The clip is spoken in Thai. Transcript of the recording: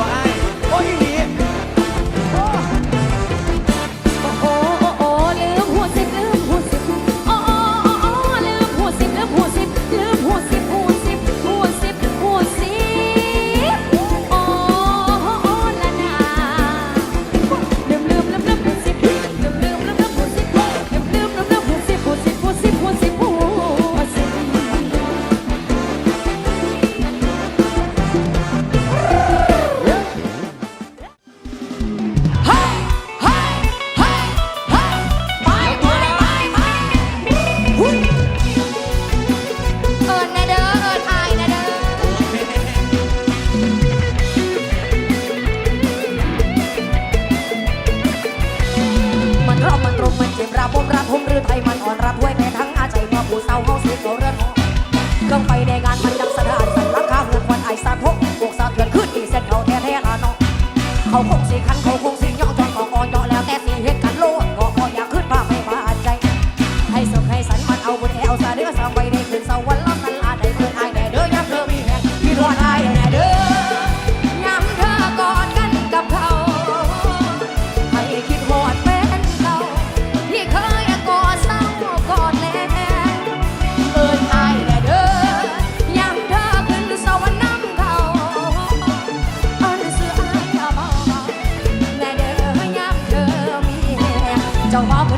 But I เก็บรับบระทมหรือไทยมันอ่อนรับถ้วยแม่ทั้งอาใจมาผู้เศร้าเฮาสิเขาเรือนหอเครื่องไฟในงานมันดังสะท้านสั่นราคาเงินควันไอสะทกบวกสะเทือนขึ้นอีเส้นเขาแท้แท้ละน้องเขาคงสิคัน I'll